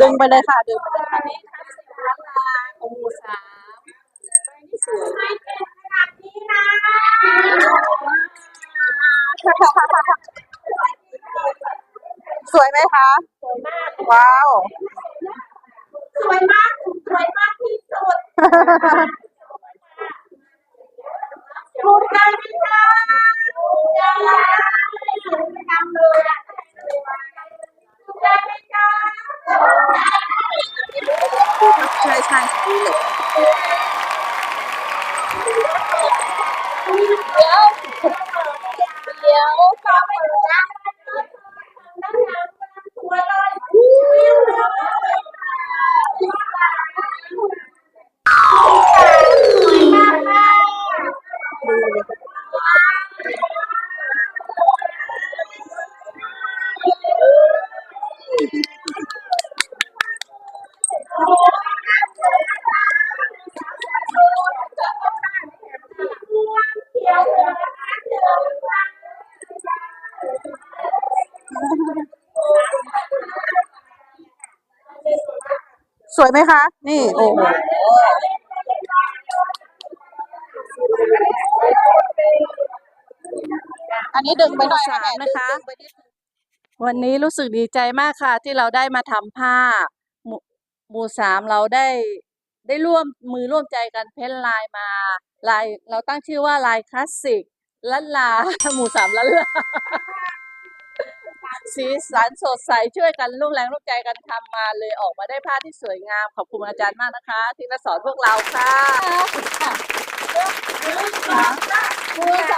ดึงไปเลยค่ะ ดึงไปเลยค่ะนี่ค่ะสิบล้านลาองค์สามนี่สวยไม่เป็นขนาดนี้นะสวยไหมคะ สวยมาก ว้าว สวยมากสวยมากที่สุดถูกใจไหมคะถูกใจไม่ทำเลย ใช่ใช่สีเหลืองเดี๋ยวเดี๋ยวก็ไปดูนะนั่งงานสวยเลยสวย สวยไหมคะ นี่ โอ้โหอันนี้ดึงไปหน่อยสามนะคะ วันนี้รู้สึกดีใจมากค่ะ ที่เราได้มาทำผ้าหมู่หมู่สามเราได้ได้ร่วมมือร่วมใจกันเพ้นลายมาลายเราตั้งชื่อว่าลายคลาสสิกลันลาหมู่สามลันลา สีสันสดใสช่วยกันร่วมแรงร่วมใจกันทำมาเลยออกมาได้ผ้าที่สวยงาม ขอบคุณอาจารย์มากนะคะ ที่มาสอนพวกเราค่ะหมูสามล้านล้าน